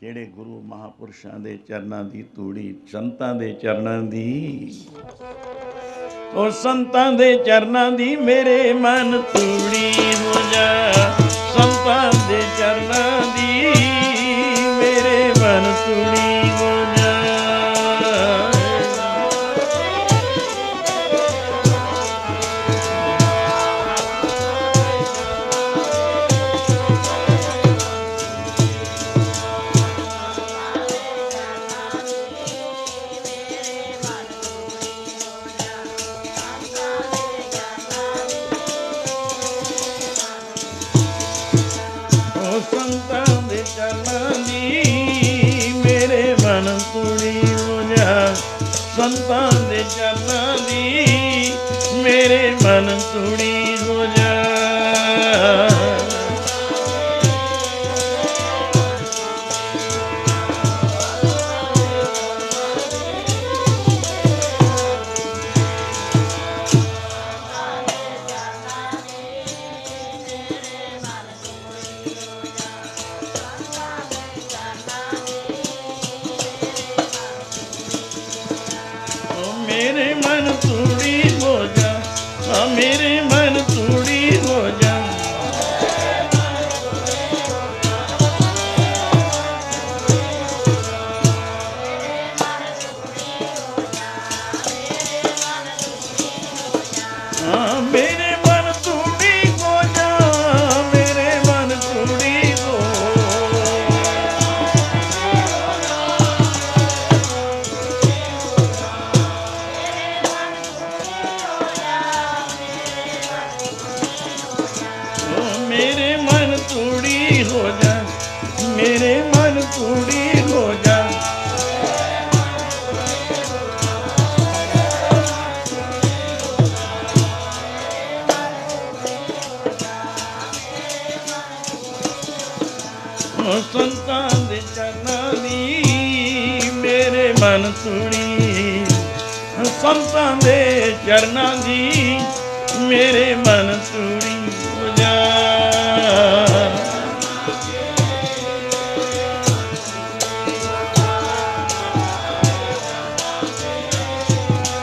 ਜਿਹੜੇ ਗੁਰੂ ਮਹਾਪੁਰਸ਼ਾਂ ਦੇ ਚਰਨਾਂ ਦੀ ਧੂੜੀ ਸੰਤਾਂ ਦੇ ਚਰਨਾਂ ਦੀ। ਉਹ ਸੰਤਾਂ ਦੇ ਚਰਨਾਂ ਦੀ ਮੇਰੇ ਮਨ ਧੂੜੀ ਹੋ ਜਾ। ਸੰਤਾਂ ਸੰਤਾਂ ਦੇ ਚਰਨਾਂ ਦੀ ਮੇਰੇ ਮਨ ਤੁੜੀ ਹੋ ਸੰਤਾਂ ਦੇ ਚਰਨਾਂ ਦੀ ਮੇਰੇ ਮਨ ਤੁੜੀ ਮੇਰੇ ਮਨ ਤੂੜੀ ਹੋ ਜਾ। ਸੰਤਾਂ ਦੇ ਚਰਨਾਂ ਦੀ ਮੇਰੇ ਮਨ ਸੁਣੀ। ਸੰਤਾਂ ਦੇ ਚਰਨਾਂ ਦੀ ਮੇਰੇ ਮਨ ਸੁਣੀ। Bye.